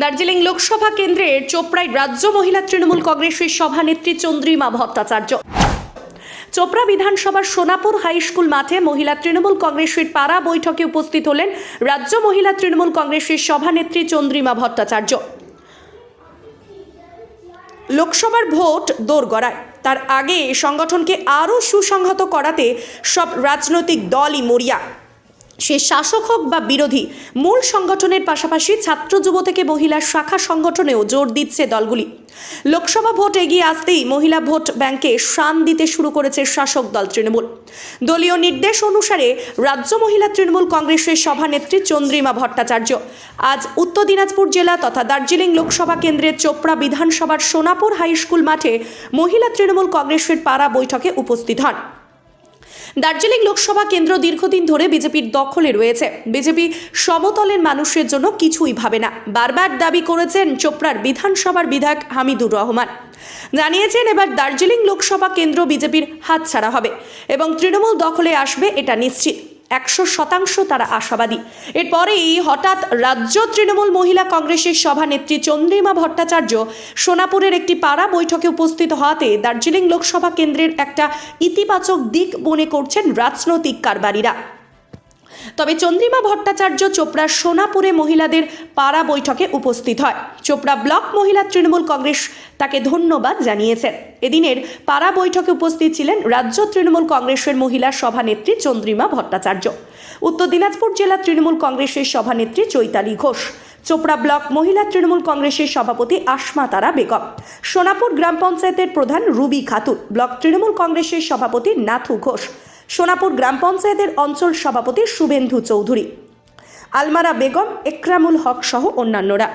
দার্জিলিং লোকসভা কেন্দ্রের চোপড়ায় রাজ্য মহিলা তৃণমূল কংগ্রেসের সভানেত্রী চন্দ্রিমা ভট্টাচার্য। চোপড়া বিধানসভার সোনাপুর হাই স্কুল মাঠে মহিলা তৃণমূল কংগ্রেসের পাড়া বৈঠকে উপস্থিত হলেন রাজ্য মহিলা তৃণমূল কংগ্রেসের সভানেত্রী চন্দ্রিমা ভট্টাচার্য। লোকসভার ভোট দোরগড়ায়। তার আগে সংগঠনকে আরও সুসংহত করাতে সব রাজনৈতিক দলই মরিয়া। সে শাসক হোক বা বিরোধী, মূল সংগঠনের পাশাপাশি ছাত্র যুব থেকে মহিলা শাখা সংগঠনেও জোর দিচ্ছে দলগুলি। লোকসভা ভোট এগিয়ে আসতেই মহিলা ভোট ব্যাংকে শান দিতে শুরু করেছে শাসক দল তৃণমূল। দলীয় নির্দেশ অনুসারে রাজ্য মহিলা তৃণমূল কংগ্রেসের সভানেত্রী চন্দ্রিমা ভট্টাচার্য, আজ উত্তর দিনাজপুর জেলা তথা দার্জিলিং লোকসভা কেন্দ্রের চোপড়া বিধানসভার সোনাপুর হাইস্কুল মাঠে মহিলা তৃণমূল কংগ্রেসের পাড়া বৈঠকে উপস্থিত হন। দার্জিলিং লোকসভা কেন্দ্র দীর্ঘদিন ধরে বিজেপির দখলে রয়েছে। বিজেপি সমতলের মানুষের জন্য কিছুই ভাবে না। বারবার দাবি করেছেন চোপড়ার বিধানসভার বিধায়ক হামিদুর রহমান। জানিয়েছেন এবার দার্জিলিং লোকসভা কেন্দ্র বিজেপির হাতছাড়া হবে এবং তৃণমূল দখলে আসবে এটা নিশ্চিত। একশো শতাংশ তারা আশাবাদী। এরপরেই হঠাৎ রাজ্য তৃণমূল মহিলা কংগ্রেসের সভানেত্রী চন্দ্রিমা ভট্টাচার্য সোনাপুরের একটি পাড়া বৈঠকে উপস্থিত হওয়াতে দার্জিলিং লোকসভা কেন্দ্রের একটা ইতিবাচক দিক মনে করছেন রাজনৈতিক কারবারিরা। তবে চন্দ্রিমা ভট্টাচার্য চোপড়ার সোনাপুরে মহিলাদের পাড়া বৈঠকে উপস্থিত হয়। চোপড়া ব্লক মহিলা তৃণমূল কংগ্রেস তাকে ধন্যবাদ জানিয়েছেন। এদিনের পাড়া বৈঠকে উপস্থিত ছিলেন রাজ্য তৃণমূল কংগ্রেসের মহিলা সভানেত্রী চন্দ্রিমা ভট্টাচার্য। উত্তর দিনাজপুর জেলা তৃণমূল কংগ্রেসের সভানেত্রী চৈতালি ঘোষ। চোপড়া ব্লক মহিলা তৃণমূল কংগ্রেসের সভাপতি আসমা তারা বেগম। সোনাপুর গ্রাম পঞ্চায়েতের প্রধান রুবি খাতুন। ব্লক তৃণমূল কংগ্রেসের সভাপতি নাথু ঘোষ। সোনাপুর গ্রাম পঞ্চায়েতের অঞ্চল সভাপতি শুভেন্দু চৌধুরী। আলমারা বেগম একরামুল হক সহ অন্যান্যরা।